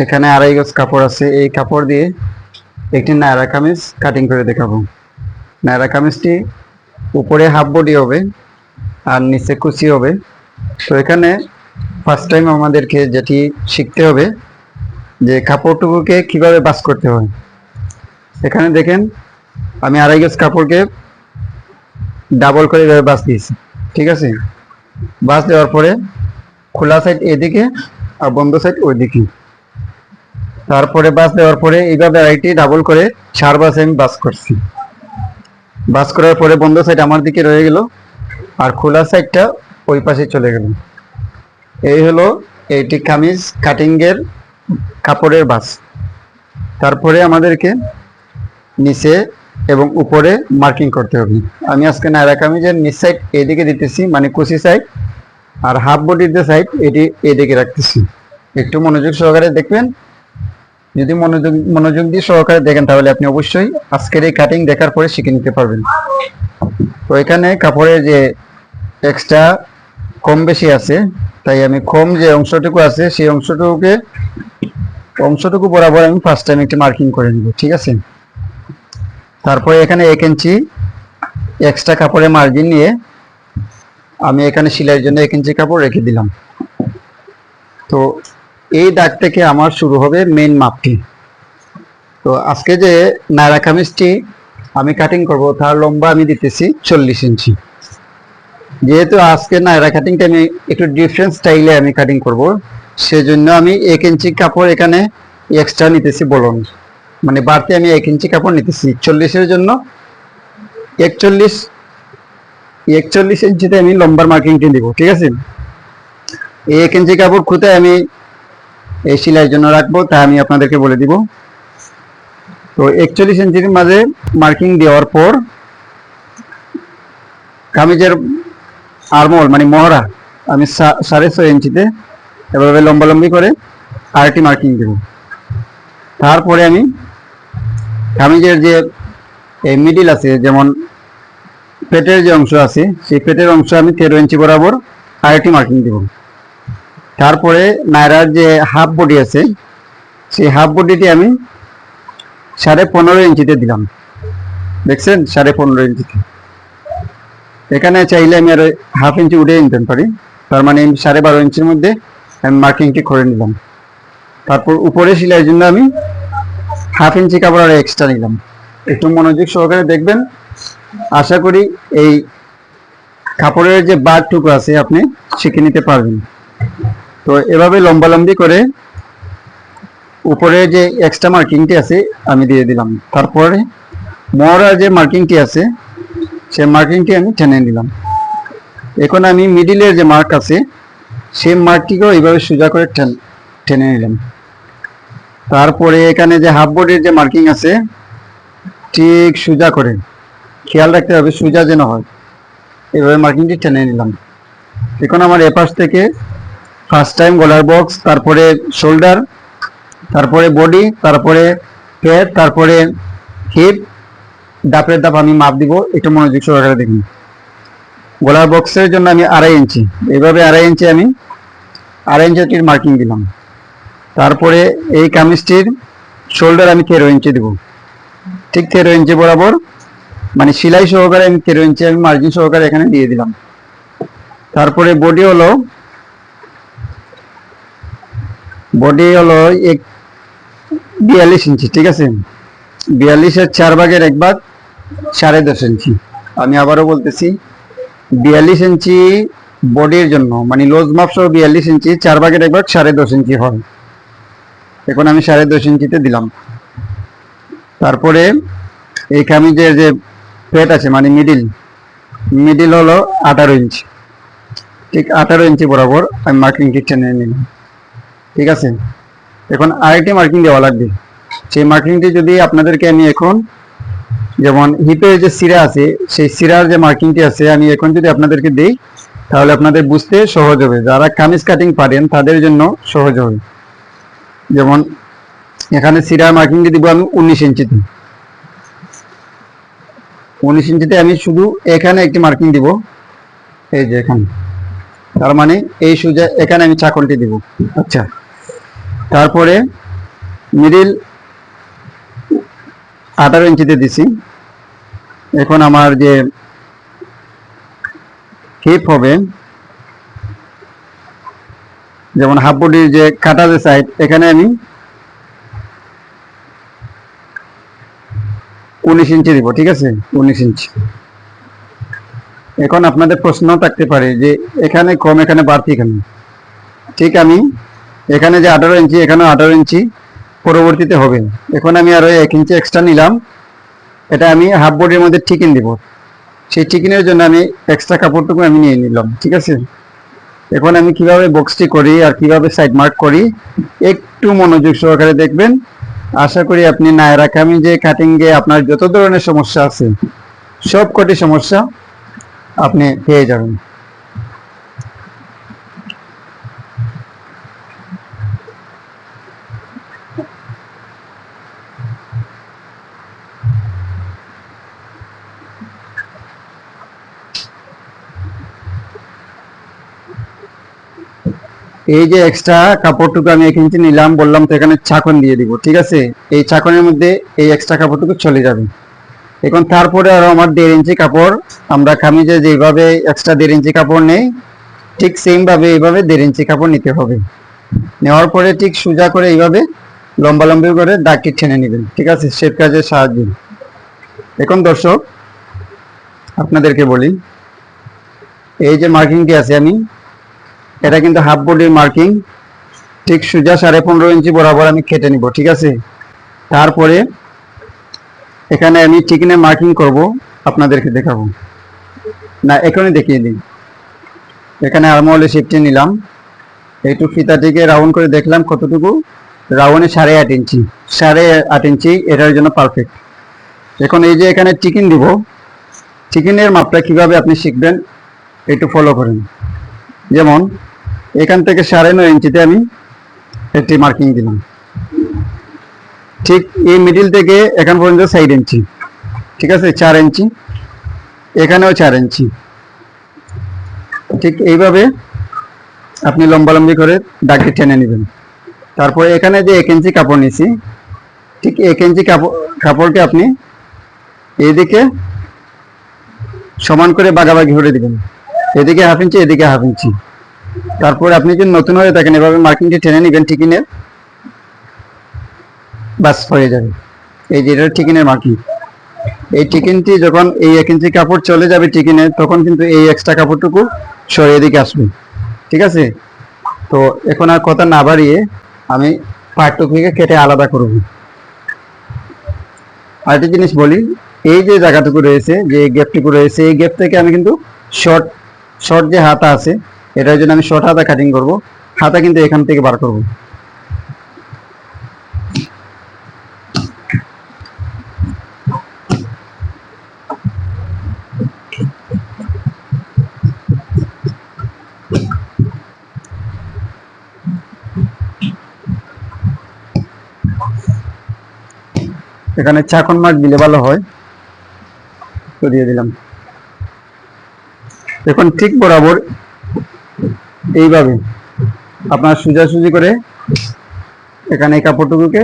এখানে আড়াই গজ কাপড় আছে। এই কাপড় দিয়ে একটি নায়রা কামিজ কাটিং করে দেখাবো। নায়রা কামিজটি উপরে হাফ বডি হবে আর নিচে কুচি হবে। তো এখানে ফার্স্ট টাইম আমাদেরকে যেটি শিখতে হবে যে কাপড়টুকুকে কীভাবে বাস করতে হয়। এখানে দেখেন, আমি আড়াই গজ কাপড়কে ডাবল করে এভাবে বাস দিয়েছি। ঠিক আছে? বাস দেওয়ার পরে খোলা সাইড এদিকে আর বন্ধ সাইড ওইদিকে। তারপরে বাস দেওয়ার পরে এইভাবে আইটি ডাবল করে চার বাসে আমি বাস করছি। বাস করার পরে বন্ধ সাইড আমার দিকে রয়ে গেল, আর খোলা সাইডটা ওই পাশে চলে গেল। এই হলো এইটি কামিজ কাটিংয়ের কাপড়ের বাস। তারপরে আমাদেরকে নিচে এবং উপরে মার্কিং করতে হবে। আমি আজকে নায়রা কামিজের নিচ সাইড এদিকে দিতেছি মানে কুচি সাইড আর হাফ বডির যে সাইড এটি এদিকে রাখতেছি। একটু মনোযোগ সহকারে দেখবেন যদি মনোযোগ মনোযোগ দিয়ে সহকারে দেখেন, তাহলে আপনি অবশ্যই আজকের এই কাটিং দেখার পরে শিখে নিতে পারবেন। তো এখানে কাপড়ের যে এক্সট্রা কম বেশি আছে, তাই আমি কম যে অংশটুকু আছে, সেই অংশটুকুকে অংশটুকু বরাবর আমি ফার্স্ট টাইম একটি মার্কিং করে নিব, ঠিক আছে? তারপরে এখানে এক ইঞ্চি এক্সট্রা কাপড়ের মার্জিন নিয়ে আমি এখানে সেলাইয়ের জন্য এক ইঞ্চি কাপড় রেখে দিলাম। তো এই দাগ থেকে আমার শুরু হবে মেন মাপটি। তো আজকে যে নায়রা কামিজটি আমি কাটিং করব, তার লম্বা আমি দিতেছি চল্লিশ ইঞ্চি। যেহেতু আজকে নায়রা কাটিংটা আমি একটু ডিফারেন্ট স্টাইলে আমি কাটিং করব, সেজন্য আমি এক ইঞ্চি কাপড় এখানে এক্সট্রা নিতেছি বলুন। মানে বাড়তি আমি এক ইঞ্চি কাপড় নিতেছি। চল্লিশের জন্য একচল্লিশ একচল্লিশ ইঞ্চিতে আমি লম্বার মার্কিংটি দিব ঠিক আছে? এক ইঞ্চি কাপড় খুঁতে আমি এই সেলাইয়ের জন্য রাখব, তা আমি আপনাদেরকে বলে দিব। তো একচল্লিশ ইঞ্চির মাঝে মার্কিং দেওয়ার পর কামিজের আরমোল মানে মহড়া, আমি সাড়ে ছয় ইঞ্চিতে এভাবে লম্বালম্বি করে আরেকটি মার্কিং দেব। তারপরে আমি কামিজের যে এই মিডিল আছে, যেমন পেটের যে অংশ আছে, সেই পেটের অংশ আমি তেরো ইঞ্চি বরাবর আরেকটি মার্কিং দেব। তারপরে নায়রার যে হাফ বডি আছে, সেই হাফ বডিটি আমি সাড়ে পনেরো ইঞ্চিতে দিলাম। দেখছেন? সাড়ে পনেরো ইঞ্চিতে। এখানে চাইলে আমি আর হাফ ইঞ্চি উঠে নিতে পারি। তার মানে সাড়ে বারো ইঞ্চির মধ্যে আমি মার্কিংটি করে নিলাম। তারপর উপরে সেলাইয়ের জন্য আমি হাফ ইঞ্চি কাপড় আর এক্সট্রা নিলাম। একটু মনোযোগ সহকারে দেখবেন। আশা করি এই কাপড়ের যে বারটুকু আছে, আপনি শিখে নিতে পারবেন। তো এভাবে লম্বালম্বি করে উপরে যে এক্সট্রা মার্কিংটি আছে, আমি দিয়ে দিলাম। তারপরে মরার যে মার্কিংটি আছে, সেই মার্কিংটি আমি টেনে নিলাম। এখন আমি মিডিলের যে মার্ক আছে, সেই মার্কটিকেও এইভাবে সোজা করে টেন- নিলাম। তারপরে এখানে যে হাফ বডির যে মার্কিং আছে, ঠিক সোজা করে, খেয়াল রাখতে হবে সোজা যেন হয়। এভাবে মার্কিংটি টেনে নিলাম। এখন আমার এপাশ থেকে ফার্স্ট টাইম গলার বক্স তারপরে শোল্ডার তারপরে বডি তারপরে পেট তারপরে হিপ দাপের দাপ আমি মাপ দিব। একটু মনোযোগ সহকারে দেখুন। গলার বক্সের জন্য আমি আড়াই ইঞ্চি এইভাবে আড়াই ইঞ্চি আমি আড়াই ইঞ্চিটির মার্কিং দিলাম। তারপরে এই কামিজটির শোল্ডার আমি তেরো ইঞ্চি দেবো। ঠিক তেরো ইঞ্চি বরাবর মানে সেলাই সহকারে আমি তেরো ইঞ্চি আমি মার্জিন সহকারে এখানে দিয়ে দিলাম। তারপরে বডি হলো বডি হলো এক বিয়াল্লিশ ইঞ্চি, ঠিক আছে? বিয়াল্লিশের চার ভাগের এক ভাগ সাড়ে দশ ইঞ্চি। আমি আবারও বলতেছি, বিয়াল্লিশ ইঞ্চি বডির জন্য মানে লোজ মাপ সহ বিয়াল্লিশ ইঞ্চি, চার ভাগের এক ভাগ সাড়ে দশ ইঞ্চি হয়। এখন আমি সাড়ে দশ ইঞ্চিতে দিলাম। তারপরে এই কামিজের যে পেট আছে মানে মিডিল মিডিল হলো আঠারো ইঞ্চি। ঠিক আঠারো ইঞ্চি বরাবর আমি মার্কিংটি টেনে নিলাম। ঠিক আছে? এখন আরেকটি মার্কিং দেওয়া লাগবে। সেই মার্কিংটি যদি আপনাদেরকে আমি এখন, যেমন হিপের যে সিরা আছে, সেই সিরার যে মার্কিংটি আছে, আমি এখন যদি আপনাদেরকে দিই, তাহলে আপনাদের বুঝতে সহজ হবে। যারা কামিজ কাটিং পারেন, তাদের জন্য সহজ হবে। যেমন, এখানে সিরার মার্কিংটি দিব আমি উনিশ ইঞ্চিতে। উনিশ ইঞ্চিতে আমি শুধু এখানে একটি মার্কিং দিব। এই যে এখানে। তার মানে এই সুজা এখানে আমি চাকলটি দিব। আচ্ছা। তারপরে মিডিল আঠারো ইঞ্চিতে দিছি। এখন আমার যে হিপ হবে, যেমন হাফ বডির যে কাটা যে সাইড এখানে আমি উনিশ ইঞ্চি দিব, ঠিক আছে? উনিশ ইঞ্চি। এখন আপনাদের প্রশ্ন থাকতে পারে যে এখানে কম, এখানে বাড়তি কেন? ঠিক আমি এখানে যে আঠারো ইঞ্চি, এখানেও আঠারো ইঞ্চি পরবর্তীতে হবে। এখন আমি আরও এক ইঞ্চি এক্সট্রা নিলাম। এটা আমি হাফ বোর্ডের মধ্যে টিকিন দিব। সেই টিকিনের জন্য আমি এক্সট্রা কাপড়টুকু আমি নিয়ে নিলাম, ঠিক আছে? এখন আমি কীভাবে বক্সটি করি আর কীভাবে সাইড মার্ক করি, একটু মনোযোগ সহকারে দেখবেন। আশা করি আপনি নায়রা কামি যে কাটিং এ আপনার যত ধরনের সমস্যা আছে সব কটি সমস্যা আপনি পেয়ে যাবেন। এই যে এক্সট্রা কাপড়টুকু আমি এক ইঞ্চি নিলাম, বললাম তো এখানে চাকন দিয়ে দিব, ঠিক আছে? এই চাকনের মধ্যে এই এক্সট্রা কাপড়টুকু চলে যাবে। এখন তারপরে আরও আমার দেড় ইঞ্চি কাপড়, আমরা কামিজে যেভাবে এক্সট্রা দেড় ইঞ্চি কাপড় নেই, ঠিক সেম ভাবে এইভাবে দেড় ইঞ্চি কাপড় নিতে হবে। নেওয়ার পরে ঠিক সোজা করে এইভাবে লম্বা লম্বি করে দাগটি টেনে নেবেন, ঠিক আছে? শেপ কাজের সাহায্যে। এখন দর্শক, আপনাদেরকে বলি, এই যে মার্কিংটি আছে আমি এটা কিন্তু হাফ বডির মার্কিং ঠিক সোজা সাড়ে পনেরো ইঞ্চি বরাবর আমি কেটে নিব, ঠিক আছে? তারপরে এখানে আমি চিকেনের মার্কিং করব, আপনাদেরকে দেখাবো। না, এখনই দেখিয়ে দিই এখানে আরমহলে শিফটে নিলাম। একটু ফিতাটিকে রাউন্ড করে দেখলাম কতটুকু? রাউন্ডে সাড়ে আট ইঞ্চি। সাড়ে আট ইঞ্চি, এটার জন্য পারফেক্ট এখন এই যে এখানে চিকেন দিব চিকেনের মাপটা কীভাবে আপনি শিখবেন, একটু ফলো করেন। যেমন এখান থেকে সাড়ে নয় ইঞ্চিতে আমি একটি মার্কিং দিলাম। ঠিক এই মিডিল থেকে এখান পর্যন্ত সাইড ইঞ্চি ঠিক আছে? চার ইঞ্চি এখানেও চার ইঞ্চি ঠিক এইভাবে আপনি লম্বালম্বি করে দাগটি টেনে নেবেন। তারপরে এখানে যে এক ইঞ্চি কাপড় নিছি, ঠিক এক ইঞ্চি কাপড় কাপড়কে আপনি এইদিকে সমান করে বাগাবাগি করে দিবেন। এদিকে হাফ ইঞ্চি এদিকে হাফ ইঞ্চি তারপর আপনি যদি নতুন হয়ে থাকেন, এভাবে মার্কিংটি টেনে নেবেন টিকিনের বাস হয়ে যাবে। এই যে এটা টিকিনের মার্কিং এই টিকিনটি যখন এই এক ইঞ্চি কাপড় চলে যাবে টিকিনে তখন কিন্তু এই এক্সট্রা কাপড়টুকু সরিয়ে দিকে আসবে। ঠিক আছে? তো এখন আর কথা না বাড়িয়ে আমি পাটটুকুকে কেটে আলাদা করব। আরেকটি জিনিস বলি, এই যে জায়গাটুকু রয়েছে, যে গ্যাপটুকু রয়েছে, এই গ্যাপ থেকে আমি কিন্তু শর্ট শর্ট যে হাতা আছে এটার জন্য আমি শর্ট হাতা কাটিং করব। হাতা কিন্তু এখান থেকে বার করব। এখানে চাকন মাছ দিলে ভালো হয়। তো দিয়ে দিলাম। এখন ঠিক বরাবর এইভাবে আপনার সোজাসুজি করে এখানে এই কাপড়টুকুকে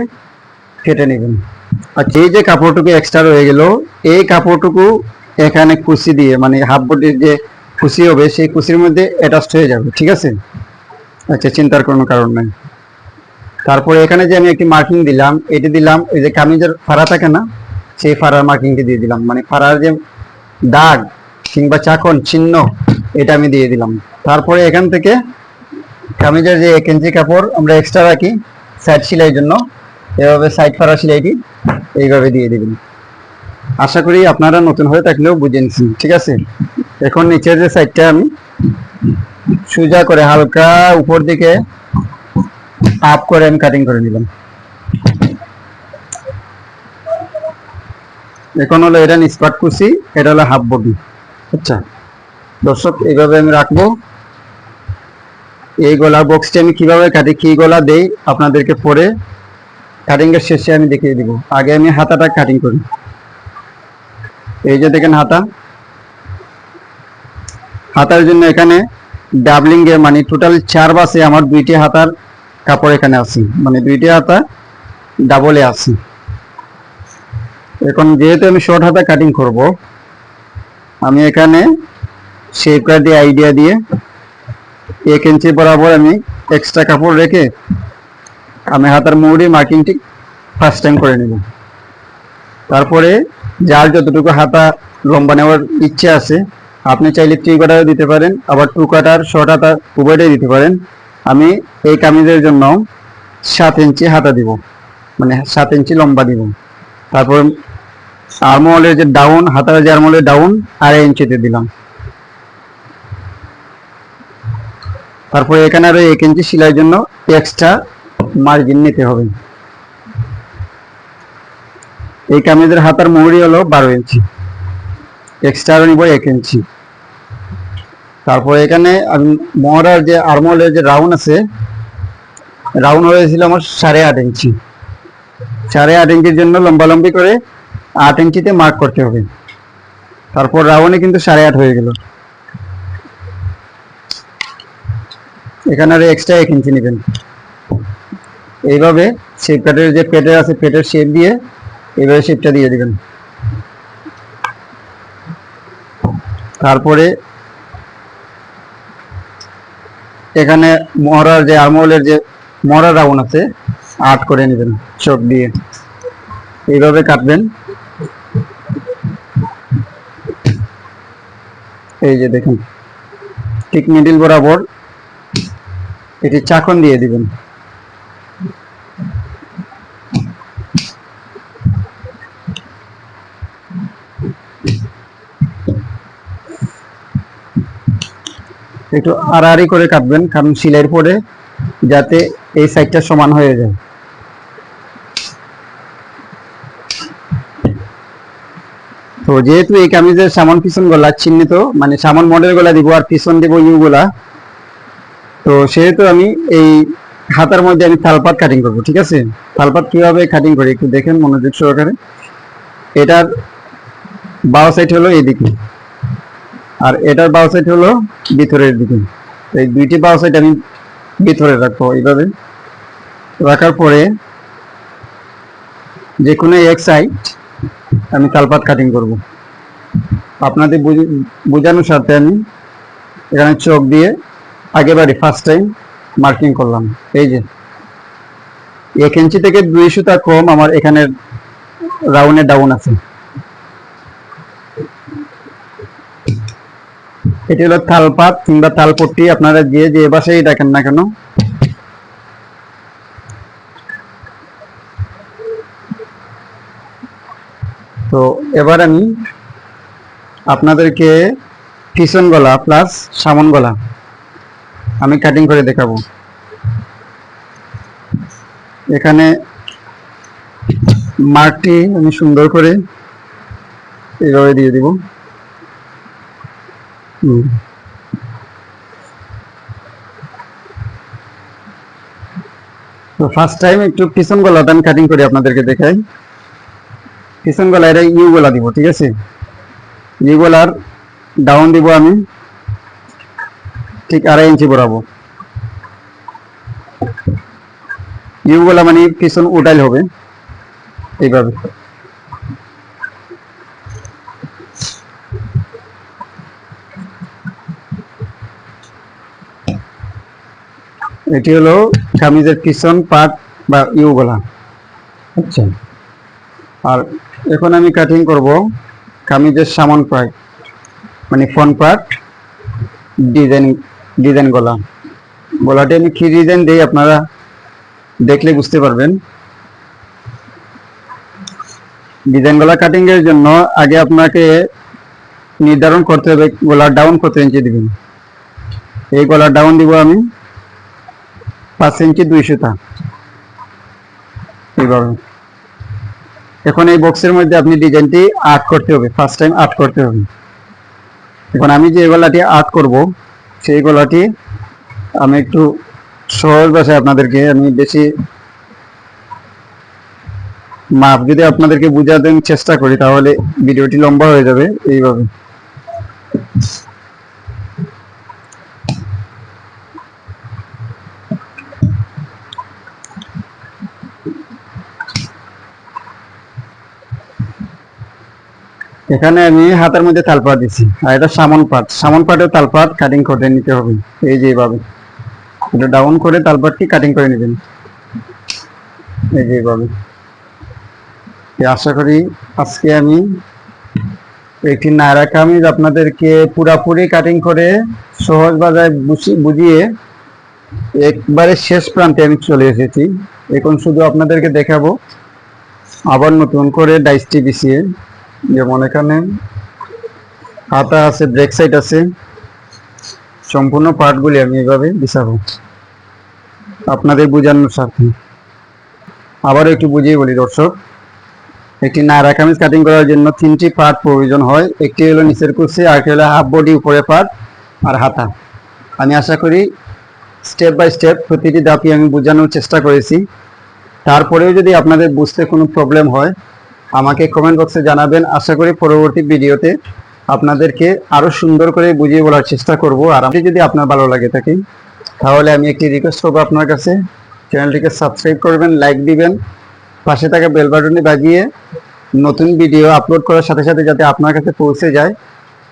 কেটে নেবেন। আচ্ছা এই যে কাপড়টুকু এক্সট্রা রয়ে গেল, এই কাপড়টুকু এখানে কুচি দিয়ে মানে হাফ বডির যে কুচি হবে, সেই কুচির মধ্যে অ্যাটাচড হয়ে যাবে, ঠিক আছে? আচ্ছা চিন্তার কোনো কারণ নেই। তারপরে এখানে যে আমি একটি মার্কিং দিলাম, এটি দিলাম, এই যে কামিজের ফাড়া থাকে না, সেই ফাড়ার মার্কিংটি দিয়ে দিলাম। মানে ফাড়ার যে দাগ কিংবা চাকন, চিহ্ন, এটা আমি দিয়ে দিলাম। তারপরে এখান থেকে কামিজের যে এক ইঞ্চি কাপড় আমরা এক্সট্রা রাখি সাইড সেলাইয়ের জন্য। এভাবে সাইড ফাড়া সেলাইটি এইভাবে দিয়ে দেবেন। আশা করি আপনারা নতুন হয়ে থাকলেও বুঝে নিচ্ছেন ঠিক আছে? এখন নিচের যে সাইডটা আমি সোজা করে হালকা উপর দিকে আপ করে আমি কাটিং করে নিলাম। এখন হলো এটা নিষ্পাট কুচি এটা হলো হাফ বডি আচ্ছা? দর্শক, এইভাবে আমি রাখব। এই গলা বক্সটি আমি কীভাবে কাটি, কি গলা দেই আপনাদেরকে পরে কাটিং এর শেষে আমি দেখিয়ে দিব। আগে আমি হাতাটা কাটিং করি। এই যে দেখেন হাতা। হাতার জন্য এখানে ডাবলিং এ মানে টোটাল চার বাসে আমার দুইটি হাতার কাপড় এখানে আছে। মানে দুইটি হাতা ডাবলে আছে। এখন যেহেতু আমি শর্ট হাতা কাটিং করব, আমি এখানে শেপ কাট দিয়ে আইডিয়া দিয়ে এক ইঞ্চি বরাবর আমি এক্সট্রা কাপড় রেখে আমি হাতার মুড়ি, মার্কিংটি ফার্স্ট টাইম করে নেব। তারপরে যার যতটুকু হাতা লম্বা নেওয়ার ইচ্ছে আছে, আপনি চাইলে থ্রি কাটারও দিতে পারেন, আবার টু কাটার শর্ট হাতা উভয়টাই দিতে পারেন। আমি এই কামিজের জন্য সাত ইঞ্চি হাতা দিব মানে সাত ইঞ্চি লম্বা দিব। তারপর আর্মহলের যে ডাউন হাতার যে আর্মহলের ডাউন আড়াই ইঞ্চিতে দিলাম। তারপরে এখানে আরও এক ইঞ্চি সেলাইয়ের জন্য এক্সট্রা মার্জিন নিতে হবে। এই কামিজের হাতার মুহুরি হলো বারো ইঞ্চি এক্সট্রা নিব এক ইঞ্চি তারপর এখানে আমি মহড়ার যে আর্মহলের যে রাউন্ড আছে রাউন্ড হয়েছিল আমার সাড়ে আট ইঞ্চি সাড়ে আট ইঞ্চির জন্য লম্বালম্বি করে আট ইঞ্চিতে মার্ক করতে হবে। তারপর রাউন্ডে কিন্তু সাড়ে আট হয়ে গেল। এখানে আর এক্সট্রা এক ইঞ্চি নেবেন। এইভাবে শেপ কাটের যে পেটের আছে, পেটের শেপ দিয়ে এইভাবে শেপটা দিয়ে দিবেন। তারপরে এখানে মহড়ার যে আর্মহলের যে মহড়া রাউন্ড আছে, আট করে নেবেন চোখ দিয়ে। এইভাবে কাটবেন। এই যে দেখুন, ঠিক মিডিল বরাবর এটি চাকন দিয়ে দিবেন। একটু আড়াআড়ি করে কাটবেন, কারণ সিলাইয়ের পরে যাতে এই সাইডটা সমান হয়ে যায়। তো যেহেতু এই কামিজের সামন পিছন গলা, চিহ্নিত মানে সামন মডেল গলা দিব আর পিছন দিব ইউ গলা তো সেহেতু আমি এই হাতার মধ্যে আমি থালপাত কাটিং করব, ঠিক আছে? থালপাত কীভাবে কাটিং করি একটু দেখেন মনোযোগ সহকারে। এটার বাও সাইড হলো এইদিকে আর এটার বাও সাইড হলো ভিতরের দিকে। এই দুইটি বাও সাইড আমি ভিতরে রাখব এইভাবে। রাখার পরে যে কোনো এক সাইড আমি তালপাত কাটিং করব। আপনাদের বুঝ- বোঝানোর সাথে আমি এখানে চোখ দিয়ে আগেবারে ফার্স্ট টাইম মার্কিং করলাম। এই যে, এক ইঞ্চি থেকে দুই সুতা কম আমার এখানে রাউন্ডে ডাউন আছে। এটি হলো থালপাত কিংবা তালপট্টি আপনারা যে যে বাসায় ডাকেন না কেন। তো এবার আমি আপনাদেরকে পিছন গলা প্লাস সামন গলা আমি কাটিং করে দেখাবো। এখানে মার্কটি আমি সুন্দর করে এইভাবে দিয়ে দিব। তো ফার্স্ট টাইম একটু পিছন গলাটা আমি কাটিং করে আপনাদেরকে দেখাই। পিছন গলা এটা ইউ গলা দিব, ঠিক আছে? ইউ গলার ডাউন দিব আমি। ঠিক আড়াই ইঞ্চি বরাবর। ইউ গলা মানে পিছন উঠাইল হবে, এইভাবে। এটি হলো কামিজের পিছন পার্ট বা ইউ গলা। আচ্ছা। আর এখন আমি কাটিং করব কামিজের সামন পার্ট মানে ফ্রন্ট পার্ট ডিজাইন ডিজাইন গলা। গলাটি আমি কি ডিজাইন দেই আপনারা দেখলে বুঝতে পারবেন। ডিজাইন গলা কাটিং এর জন্য আগে আপনাকে নির্ধারণ করতে হবে গলার ডাউন কত ইঞ্চি দিবেন। এই গলার ডাউন দিব আমি পাঁচ ইঞ্চি দুই সুতা এইভাবে। এখন এই বক্সের মধ্যে আপনি ডিজাইনটি আর্ট করতে হবে ফার্স্ট টাইম আর্ট করতে হবে। এখন আমি যে গলাটি আর্ট করব সেই গলাটি আমি একটু সহজ ভাষায় আপনাদেরকে আমি বেশি মাপ যদি আপনাদেরকে বোঝাতে চেষ্টা করি, তাহলে ভিডিওটি লম্বা হয়ে যাবে এইভাবে। এখানে আমি হাতের মধ্যে তালপাট দিছি। আর এটা সামন পাট। সামন পাটের তালপাট কাটিং করে নিতে হবে। এই যে এইভাবে এটা ডাউন করে তালপাটটি কাটিং করে নেবেন। এই যে এইভাবে এই আশা করি আজকে আমি একটি নায়রা কামিজ আপনাদেরকে পুরাপুরি কাটিং করে সহজ বাজায় বুঝি- বুঝিয়ে একবারে শেষ প্রান্তে আমি চলে এসেছি। এখন শুধু আপনাদেরকে দেখাবো। আবার নতুন করে ডাইসটি বিছিয়ে যেমন এখানে হাতা আছে ব্রেক সাইড আছে। সম্পূর্ণ পার্টগুলি আমি এভাবে বিছাবো। আপনাদের বোঝানোর স্বার্থে আবার একটু বুঝিয়ে বলি, দর্শক, একটি নায়রা কামিজ কাটিং করার জন্য তিনটি পার্ট প্রয়োজন হয়। একটি হলো নিচের কুচি আর একটি হলো হাফ বডি উপরে পার্ট আর হাতা। আমি আশা করি স্টেপ বাই স্টেপ প্রতিটি ধাপই আমি বোঝানোর চেষ্টা করেছি। তারপরেও যদি আপনাদের বুঝতে কোনো প্রবলেম হয় আমাকে কমেন্ট বক্সে জানাবেন। আশা করি পরবর্তী ভিডিওতে আপনাদেরকে আরও সুন্দর করে বুঝিয়ে বলার চেষ্টা করব। আর আপনি যদি আপনার ভালো লাগে থাকে, তাহলে আমি একটি রিকোয়েস্ট করব আপনার কাছে। চ্যানেলটিকে সাবস্ক্রাইব করবেন লাইক দিবেন, পাশে থাকা বেল বাটনটি বাজিয়ে নতুন ভিডিও আপলোড করার সাথে সাথে যাতে আপনার কাছে পৌঁছে যায়,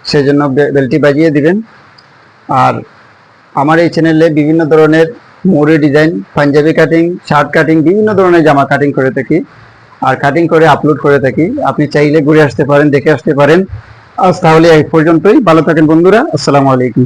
সেজন্য বেলটি বাজিয়ে দিবেন। আর আমার এই চ্যানেলে বিভিন্ন ধরনের মোড়ে design Punjabi cutting shirt cutting বিভিন্ন ধরনের জামা কাটিং করে থাকি। আর কাটিং করে আপলোড করে থাকি। আপনি চাইলে ঘুরে আসতে পারেন, দেখে আসতে পারেন। আজ তাহলে এই পর্যন্তই। ভালো থাকেন বন্ধুরা। আসসালামু আলাইকুম।